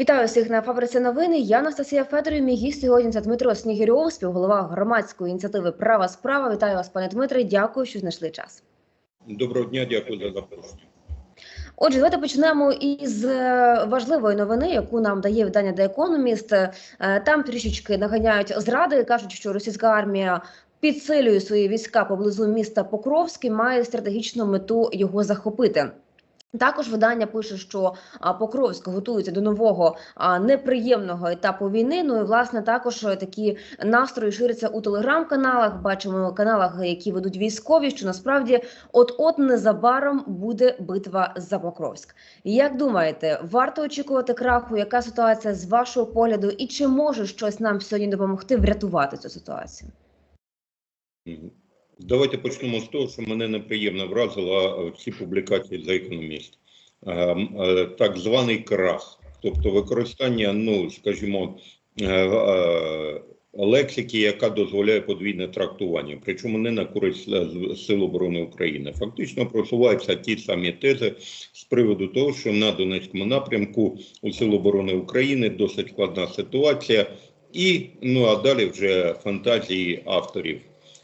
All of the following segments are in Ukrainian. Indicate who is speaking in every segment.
Speaker 1: Вітаю всіх на фабриці новини. Я Анастасія Федорів. Мій гість сьогодні це Дмитро Снігирьов, співголова громадської ініціативи Права справа. Вітаю вас, пане Дмитре. Дякую, що знайшли час.
Speaker 2: Доброго дня, дякую за запрошення.
Speaker 1: Отже, давайте почнемо із е, важливої новини, яку нам дає видання The Economist. Е, Там трішечки наганяють зради, кажуть, що російська армія підсилює свої війська поблизу міста Покровськ і має стратегічну мету його захопити. Також видання пише, що Покровськ готується до нового неприємного етапу війни. Ну і власне також е, такі настрої ширяться у телеграм-каналах. Бачимо каналах, які ведуть військові. Що насправді от-от незабаром буде битва за Покровськ. Як думаєте, варто очікувати краху? Яка ситуація з вашого погляду, і чи може щось нам сьогодні допомогти врятувати цю ситуацію?
Speaker 2: Давайте почнемо з того, що мене неприємно вразило всі публікації за економіст. Так званий крах, тобто використання, ну скажімо, е, е, лексики, яка дозволяє подвійне трактування, причому не на користь е, Сил оборони України. Фактично просуваються ті самі тези з приводу того, що на Донецькому напрямку у Сил оборони України досить складна ситуація, і ну а далі вже фантазії авторів.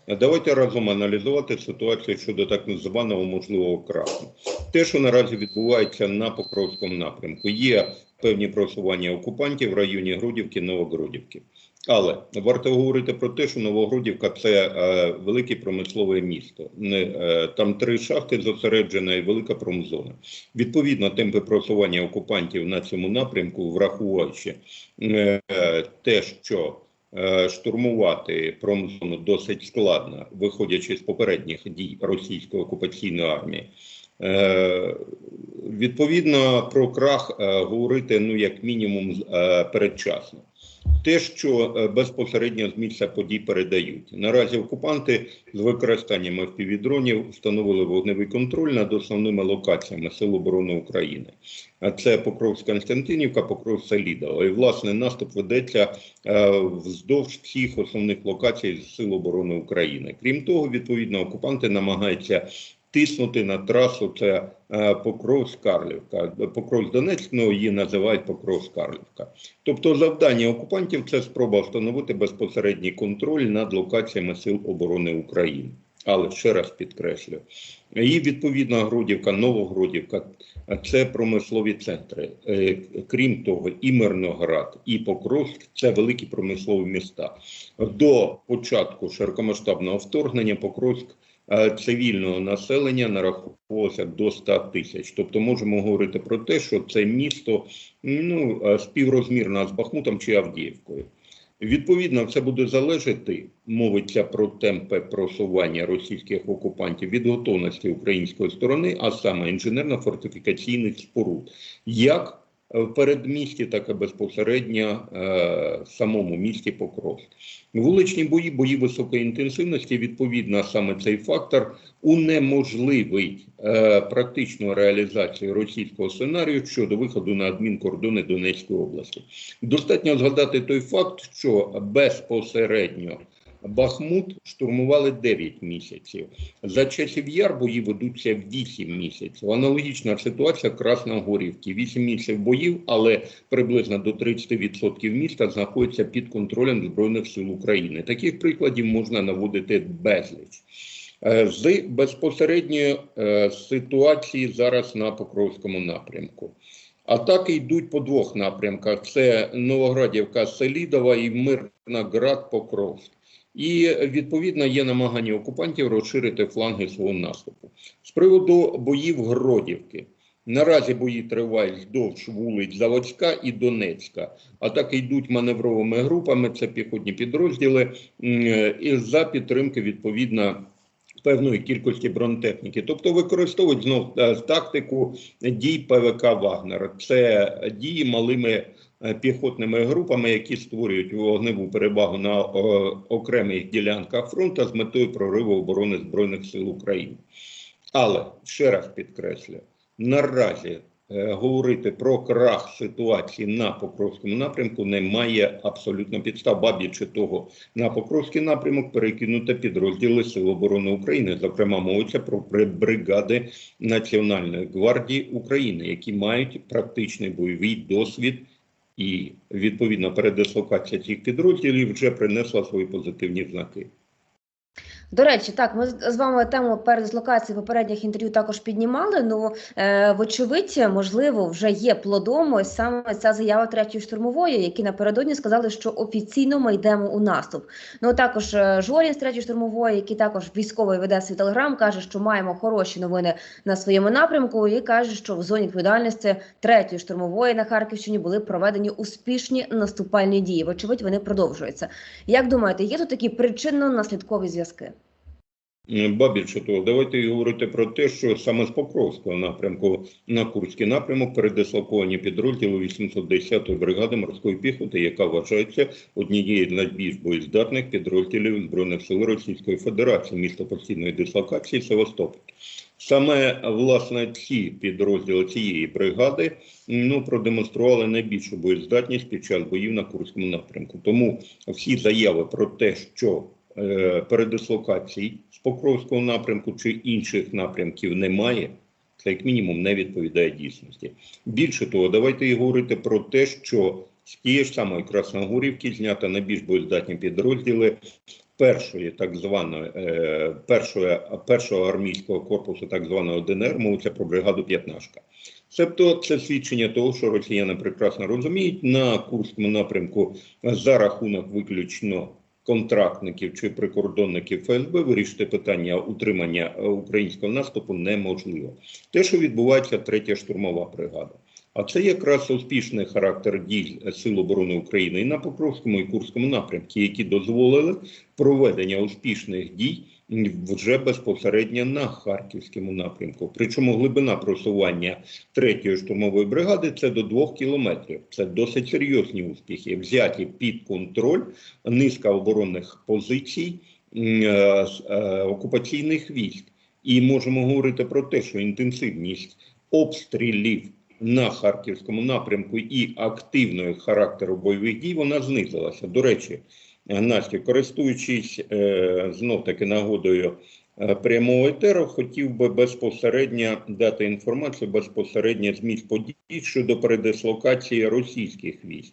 Speaker 2: Давайте разом аналізувати ситуацію щодо так званого можливого краху. Те, що наразі відбувається на Покровському напрямку, є певні просування окупантів в районі Грудівки, Новогрудівки. Але варто говорити про те, що Новогрудівка це е, велике промислове місто. Не, е, там три шахти зосереджена і велика промзона. Відповідно, темпи просування окупантів на цьому напрямку, враховуючи е, те, що штурмувати промзону досить складно, виходячи з попередніх дій російської окупаційної армії. Е, Відповідно, про крах е, говорити ну як мінімум е, передчасно. Те, що е, безпосередньо з місця подій передають. Наразі окупанти з використанням FPV-дронів встановили вогневий контроль над основними локаціями Сил оборони України. А це Покровська Константинівка, Покров Селідово. І власне наступ ведеться е, вздовж всіх основних локацій Сил оборони України. Крім того, відповідно, окупанти намагаються тиснути на трасу. Це е, Покров-Скарлівка. Покров-Донецьк, ну її називають Покров-Скарлівка. Тобто, завдання окупантів це спроба встановити безпосередній контроль над локаціями Сил оборони України. Але ще раз підкреслю, і відповідно Грудівка, Новогрудівка це промислові центри. Е, Крім того, і Мирноград, і Покровськ це великі промислові міста. До початку широкомасштабного вторгнення Покровськ цивільного населення нараховувалося до 100 тисяч. Тобто можемо говорити про те, що це місто ну, е, співрозмірно з Бахмутом чи Авдіївкою. Відповідно, це буде залежати, мовиться про темпи просування російських окупантів від готовності української сторони, а саме інженерно-фортифікаційних споруд, як в передмісті, так і безпосередньо е, в самому місті Покровськ. Вуличні бої, бої високої інтенсивності, відповідно, саме цей фактор унеможливить е, практичну реалізацію російського сценарію щодо виходу на адмінкордони Донецької області. Достатньо згадати той факт, що безпосередньо Бахмут штурмували 9 місяців. За часів яр бої ведуться 8 місяців. Аналогічна ситуація в Красногорівці. 8 місяців боїв, але приблизно до 30% міста знаходиться під контролем Збройних сил України. Таких прикладів можна наводити безліч. Е, З безпосередньої е, ситуації зараз на Покровському напрямку. Атаки йдуть по двох напрямках: це Новоградівка, Селідова і Мирноград, Покровськ. І відповідно є намагання окупантів розширити фланги свого наступу. З приводу боїв Гродівки. Наразі бої тривають вздовж вулиць Заводська і Донецька. Атаки йдуть маневровими групами, це піхотні підрозділи, і за підтримки відповідно певної кількості бронетехніки. Тобто використовують знов е, тактику дій ПВК Вагнера. Це дії малими е, піхотними групами, які створюють вогневу перевагу на окремих ділянках фронту з метою прориву оборони Збройних сил України. Але ще раз підкреслю, наразі говорити про крах ситуації на Покровському напрямку немає абсолютно підстав. Ба того, на Покровський напрямок перекинуто підрозділи Сил оборони України. Зокрема, мовиться про бри- бригади Національної гвардії України, які мають практичний бойовий досвід І відповідно передислокація цих підрозділів вже принесла свої позитивні знаки.
Speaker 1: До речі, так ми з вами тему передислокації попередніх інтерв'ю також піднімали. Ну е, вочевидь, можливо, вже є плодом саме ця заява третьої штурмової, які напередодні сказали, що офіційно ми йдемо у наступ. Ну також е, Жорін з третьої штурмової, який також військовий веде свій телеграм, каже, що маємо хороші новини на своєму напрямку, і каже, що в зоні відповідальності третьої штурмової на Харківщині були проведені успішні наступальні дії. Вочевидь, вони продовжуються. Як думаєте, є тут такі причинно-наслідкові зв'язки?
Speaker 2: М, Ба більше того, давайте говорити про те, що саме з Покровського напрямку на Курський напрямок передислоковані підрозділи 810-ї бригади морської піхоти, яка вважається однією з найбільш боєздатних підрозділів Збройних сил Російської Федерації, місто постійної дислокації Севастополь. Саме власне ці підрозділи цієї бригади ну продемонстрували найбільшу боєздатність під час боїв на Курському напрямку. Тому всі заяви про те, що е, передислокацій з Покровського напрямку чи інших напрямків немає, це як мінімум не відповідає дійсності. Більше того, давайте і говорити про те, що з тієї ж самої Красногорівки знято найбільш боєздатні підрозділи першої так званої е, першої, першого армійського корпусу так званого ДНР, мовиться про бригаду П'ятнашка. Тобто це свідчення того, що росіяни прекрасно розуміють на Курському напрямку за рахунок виключно контрактників чи прикордонників ФСБ вирішити питання утримання е, українського наступу неможливо. Те, що відбувається третя штурмова бригада. А це якраз успішний характер дій Сил оборони України і на Покровському і Курському напрямку, які дозволили проведення успішних дій вже безпосередньо на Харківському напрямку. Причому глибина просування третьої штурмової бригади це до двох кілометрів. Це досить серйозні успіхи, взяті під контроль низка оборонних позицій е, е, окупаційних військ. І можемо говорити про те, що інтенсивність обстрілів на харківському напрямку і активної характеру бойових дій вона знизилася. До речі, е, Настя, користуючись е, знов таки нагодою е, прямого етеру, хотів би безпосередньо дати інформацію безпосередньо з подій щодо передислокації російських військ.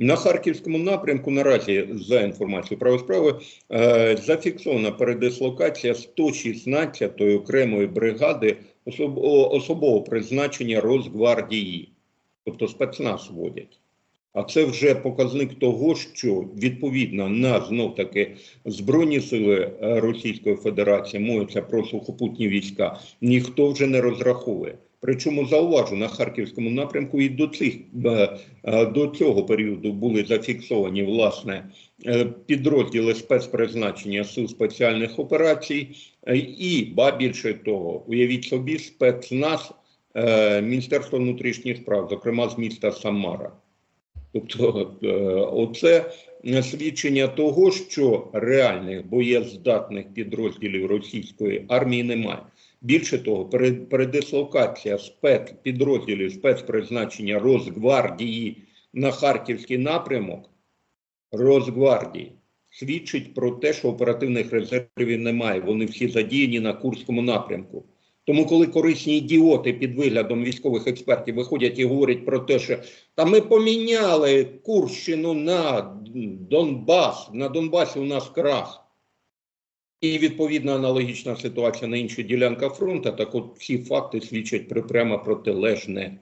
Speaker 2: На харківському напрямку наразі за інформацією правої справи е, зафіксована передислокація 116-ї окремої бригади особ- особового призначення Росгвардії, тобто спецназ вводять. А це вже показник того, що відповідно на знов таки збройні сили е, Російської Федерації мовиться про сухопутні війська, ніхто вже не розраховує. Причому зауважу на харківському напрямку і до цих е, е, до цього періоду були зафіксовані власне е, підрозділи спецпризначення сил спеціальних операцій, і ба більше того, уявіть собі, спецназ Міністерства внутрішніх справ, зокрема з міста Самара. Тобто, оце свідчення того, що реальних боєздатних підрозділів російської армії немає. Більше того, перед- передислокація спецпідрозділів спецпризначення Росгвардії на Харківський напрямок Росгвардії свідчить про те, що оперативних резервів немає. Вони всі задіяні на Курському напрямку. Тому, коли корисні ідіоти під виглядом військових експертів виходять і говорять про те, що та ми поміняли Курщину на Донбас, на Донбасі у нас крах. І відповідна аналогічна ситуація на інших ділянках фронту, так от всі факти свідчать про прямо протилежне.